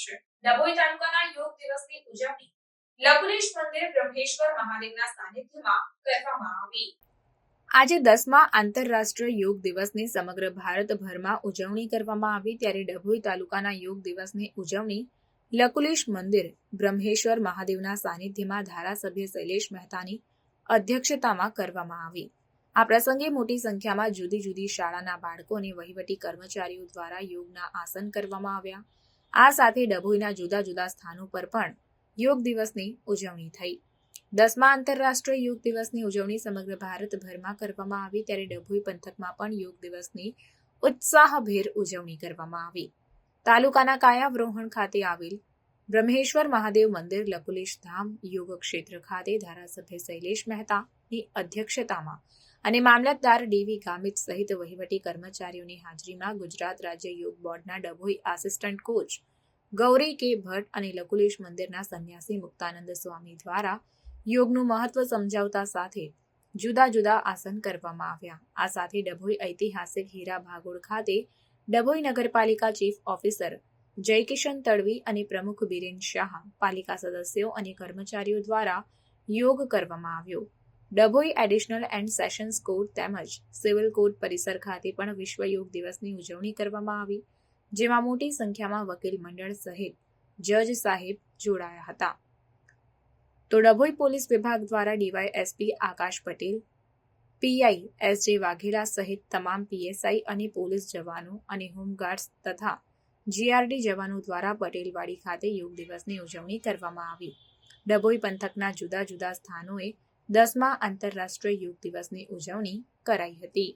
છે. ડભોઈ તાલુકાના યોગ દિવસની ઉજવણી લકુલેશ મંદિર બ્રહ્મેશ્વર મહાદેવના સાનિધ્યમાં કરવામાં આવી. આજે દસમા આંતરરાષ્ટ્રીય યોગ દિવસની સમગ્ર ભારતભરમાં ઉજવણી કરવામાં આવી ત્યારે ડભોઈ તાલુકાના યોગ દિવસની ઉજવણી લકુલેશ મંદિર બ્રહ્મેશ્વર મહાદેવના સાનિધ્યમાં ધારાસભ્ય શૈલેષ મહેતાની અધ્યક્ષતામાં કરવામાં આવી. આ પ્રસંગે મોટી સંખ્યામાં જુદી જુદી શાળાના બાળકો અને વહીવટી કર્મચારીઓ દ્વારા યોગના આસન કરવામાં આવ્યા. આ સાથે ડભોઈના જુદા જુદા સ્થાનો પર પણ યોગ દિવસની ઉજવણી થઈ. દસમા આંતરરાષ્ટ્રીય યોગ દિવસની ઉજવણી સમગ્ર ભારતભરમાં કરવામાં આવી, ત્યારે ડભોઈ પંથકમાં પણ યોગ દિવસની ઉત્સાહભેર ઉજવણી કરવામાં આવી. તાલુકાના કાયાવરોહણ ખાતે આવેલ બ્રહ્મેશ્વર મહાદેવ મંદિર લકુલેશ ધામ યોગ ક્ષેત્ર ખાતે ધારાસભ્ય શૈલેષ મહેતાની અધ્યક્ષતામાં અને મામલતદાર ડીવી ગામિત સહિત વહીવટી કર્મચારીઓની હાજરીમાં ગુજરાત રાજ્ય યોગ બોર્ડના ડભોઈ આસિસ્ટન્ટ કોચ ગૌરી કે ભટ્ટ અને લકુલેશ મંદિરના સંન્યાસી મુક્તાનંદ સ્વામી દ્વારા યોગનું મહત્વ સમજાવતા સાથે જુદા જુદા આસન કરવામાં આવ્યા. આ સાથે ડભોઈ ઐતિહાસિક હીરા ભાગોળ ખાતે ડભોઈ નગરપાલિકા ચીફ ઓફિસર જયકિશન તડવી અને પ્રમુખ બિરેન શાહ, પાલિકા સદસ્યો અને કર્મચારીઓ દ્વારા યોગ કરવામાં આવ્યો. Dabhoi additional and sessions court તેમજ સિવિલ કોર્ટ પરિસર ખાતે પણ વિશ્વ યોગ દિવસની ઉજવણી કરવામાં આવી, જેમાં મોટી સંખ્યામાં વકીલ મંડળ સહિત જજ સાહેબ જોડાયા હતા. તો ડભોઈ પોલીસ વિભાગ દ્વારા DYSP Akash Patel, PI S J Vaghela સહિત તમામ પીએસઆઈ અને પોલીસ જવાનો અને હોમગાર્ડ્સ તથા જીઆરડી જવાનો દ્વારા પટેલવાડી ખાતે યોગ દિવસની ઉજવણી કરવામાં આવી. ડભોઈ પંથકના જુદા જુદા સ્થાનોએ દસમા આંતરરાષ્ટ્રીય યોગ દિવસની ઉજવણી કરાઈ હતી.